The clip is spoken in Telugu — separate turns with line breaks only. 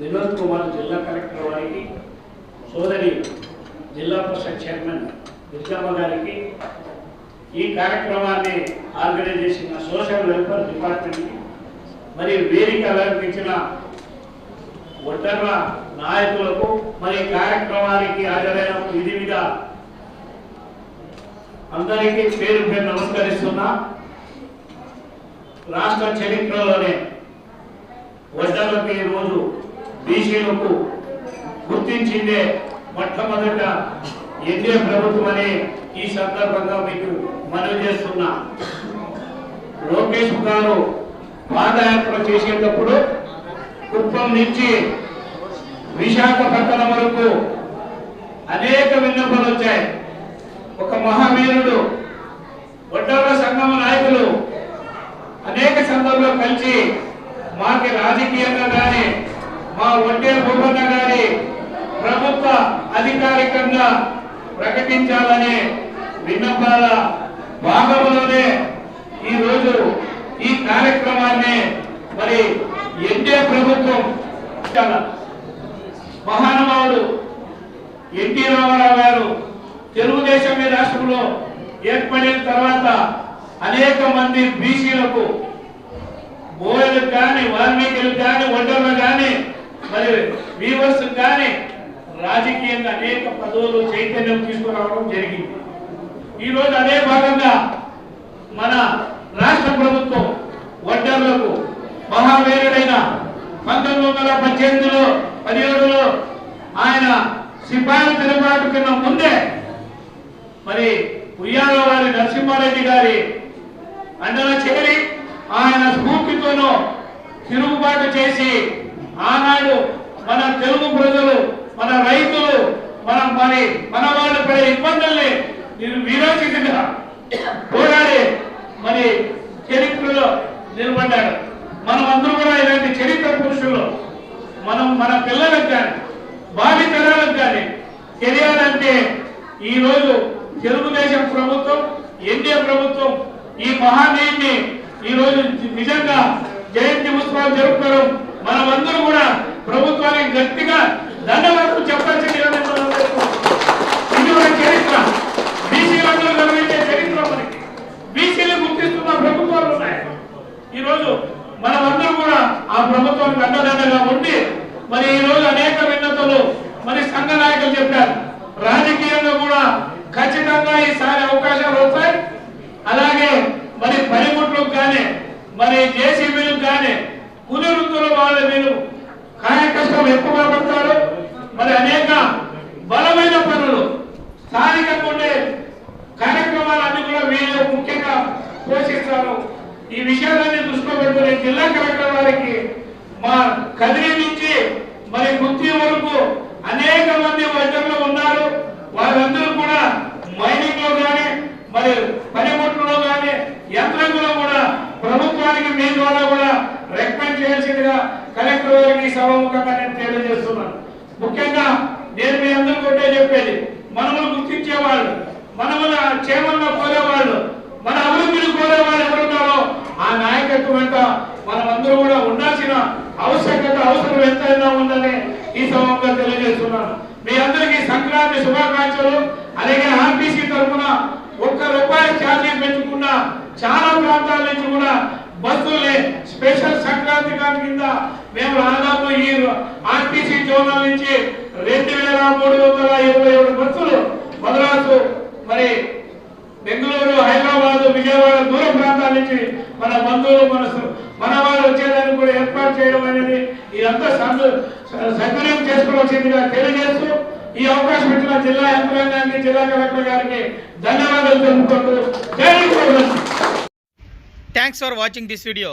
వినోద్ కుమార్ జిల్లా కలెక్టర్ వారికి సోదరి జిల్లా పరిషత్ చైర్మన్ దుర్గమ్మ గారికి ఈ కార్యక్రమాన్ని ఆర్గనైజ్ చేసిన సోషల్ వెల్ఫేర్ డిపార్ట్మెంట్కి మరి వేదిక అలంకరించిన ఒంటర్ల నాయకులకు మరి కార్యక్రమానికి హాజరైన విధి మీద అందరికీ పేరు పేరు నమస్కరిస్తున్నా. రాష్ట్ర చరిత్రలోనే వడ్డలకు రోజు బీసీలకు గుర్తించిందే మొట్టమొదట ఎన్డీఏ ప్రభుత్వం అని ఈ సందర్భంగా మీకు మనవి చేస్తున్నా. లోకేష్ గారు పాదయాత్ర చేసేటప్పుడు కుప్పం నుంచి విశాఖపట్నం వరకు అనేక విన్నపాలు వచ్చాయి. ఒక మహావీరుడు ఒడ్డర్ల సంఘం నాయకులు అనేక సందర్భాలు కలిసి మాకి రాజకీయంగా కానీ మా ఒంటే భూమన్న గారి ప్రభుత్వ అధికారికంగా ప్రకటించాలనే విన్నపాల భాగంలోనే ఈ రోజు ఈ కార్యక్రమాన్ని మరి ఎన్డీఏ ప్రభుత్వం మహానుభావుడు ఎన్టీ రామారావు గారు తెలుగుదేశం ఈ రాష్ట్రంలో ఏర్పడిన తర్వాత అనేక మంది బీసీలకు బోయలు కానీ వాల్మీకులకు కానీ ఒడ్డర్లకు కానీ మరి వీవర్స్ కానీ రాజకీయంగా అనేక పదవులు చైతన్యం తీసుకురావడం జరిగింది. ఈ రోజు అదే భాగంగా మన రాష్ట్ర ప్రభుత్వం వడ్డర్లకు మహావీరుడైన పంతొమ్మిది వందల పద్దెనిమిదిలో పదిహేడులో ఆయన సిపాయి తిరుగుబాటు కన్నా ముందే మరి ఉయ్యాల వారి నరసింహారెడ్డి గారి అండన చేరి ఆయన స్ఫూర్తితోనూ తిరుగుబాటు చేసి ఆనాడు మన తెలుగు ప్రజలు మన రైతులు మన మరి మన వాళ్ళు పడే ఇబ్బందుల్ని నేను విరోచితంగా పోరాడి మరి చరిత్రలో నిలబడ్డాడు. మనం అందరూ కూడా ఇలాంటి చరిత్ర పురుషులు మనం మన పిల్లలకు కానీ భావి తరాలకు కానీ తెలియాలంటే ఈ రోజు తెలుగుదేశం ప్రభుత్వం ఎన్డీఏ ప్రభుత్వం ఈ మహానీయుడిని ఈ రోజు నిజంగా జయంతి ఉత్సవాలు జరుపుకోవడం మనమందరూ కూడా ప్రభుత్వానికి గట్టిగా ధన్యవాదాలు చెప్పాల్సింది ఇది ఒక చరిత్ర. బీసీలందరూ నిర్వహించే చరిత్ర మనకి. బీసీలు గుర్తిస్తున్న ప్రభుత్వాలు ఉన్నాయి. ఈ రోజు మనమందరూ కూడా ఆ ప్రభుత్వానికి అండదండగా ఉండి మరి ఈ రోజు అనేక విన్నతలు మరి సంఘ నాయకులు చెప్పారు. రాజకీయంలో కూడా ఖచ్చితంగా ఈసారి అవకాశాలు వస్తాయి. అలాగే మరి పనిముట్లకు కానీ మరి జేసీబీలకు కానీ కూలి వృత్తుల వాళ్ళ మీరు కాయ ఎక్కువగా పడతారు. మరి అనేక బలమైన పనులు స్థానికంగా ఉండే కార్యక్రమాలన్నీ కూడా వీళ్ళు ముఖ్యంగా పోషిస్తారు. ఈ విషయాలన్నీ దృష్టిలో పెట్టుకుని జిల్లా కలెక్టర్ వారికి మా కదిరి నుంచి మరి గుత్తి వరకు అనేక మంది వైద్యులు ఉన్నారు. వారందరూ కూడా మైనింగ్లో కానీ మరి పనిముట్లలో కానీ యంత్రంలో కూడా ప్రభుత్వానికి మీ ద్వారా కూడా రికమెండ్ చేయాల్సిందిగా కలెక్టర్ వారికి సభముఖంగా నేను తెలియజేస్తున్నాను ముఖ్యంగా నేను మీ అందరికీ ఒకటే చెప్పేది మనములు గుర్తించేవాళ్ళు మనముల క్షేమంలో కోరేవాళ్ళు మన అభివృద్ధిని కోరేవాళ్ళు ఎవరున్నారో ఆ నాయకత్వం వెంట మనమందరూ కూడా ఉండాల్సిన ఆవశ్యకత అవసరం ఎంతైనా ఉందని ఈ సభంగా తెలియజేస్తున్నాను. మీ అందరికీ సంక్రాంతి శుభాకాంక్షలు అలాగే ఆర్టీసీ తరఫున ఒక్క రూపాయి ఛార్జీ పెంచుకున్న చాలా ప్రాంతాల నుంచి కూడా బస్సుల్ని స్పెషల్ సంక్రాంతి కాని కింద మేము దాదాపు ఈ ఆర్టీసీ జోనల్ నుంచి రెండు వేల మూడు వందల ఇరవై ఏడు బస్సులు మద్రాసు మరి బెంగళూరు హైదరాబాద్ విజయవాడ దూర ప్రాంతాల నుంచి మన బంధువులు మన మన వారు వచ్చేదానికి కూడా ఏర్పాటు చేయడం అనేది ఇదంతా సందు స- సద్వినియోగం చేసుకోవాల్సిందిగా తెలియజేస్తూ ఈ అవకాశం ఇచ్చిన జిల్లా యంత్రాంగానికి జిల్లా కలెక్టర్ గారికి ధన్యవాదాలు తెలుపుకుంటూ
thanks for watching this video